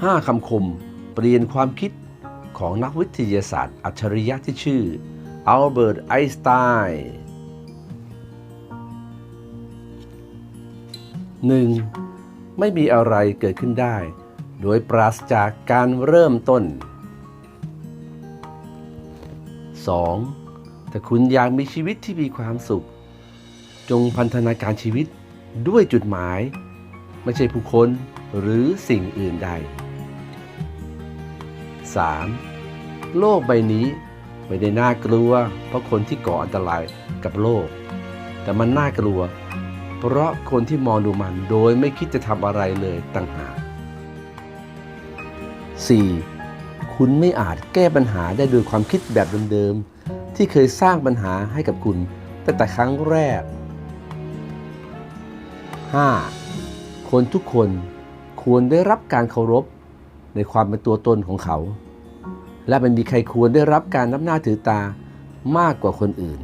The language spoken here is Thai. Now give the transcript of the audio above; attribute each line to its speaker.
Speaker 1: 5 คำคมเปลี่ยนความคิดของนักวิทยาศาสตร์อัจฉริยะที่ชื่ออัลเบิร์ตไอน์สไตน์ 1. ไม่มีอะไรเกิดขึ้นได้ โดยปราศจากการเริ่มต้น 2. ถ้าคุณอยากมีชีวิตที่มีความสุข จงพันธนาการชีวิตด้วยจุดหมาย ไม่ใช่ผู้คนหรือสิ่งอื่นใด 3. โลกใบนี้ไม่ได้น่ากลัว เพราะคนที่ก่ออันตรายกับโลก แต่มันน่ากลัว เพราะคนที่มองดูมันโดยไม่คิดจะทำอะไรเลยต่างหาก 4. คุณไม่อาจแก้ปัญหาได้โดยความคิดแบบเดิมๆที่เคยสร้างปัญหาให้กับคุณตั้งแต่ครั้งแรก 5. คนทุกคนควรได้รับการเคารพ ในความเป็นตัวตนของเขา และเป็นมีใครควรได้รับการนับหน้าถือตามากกว่าคนอื่น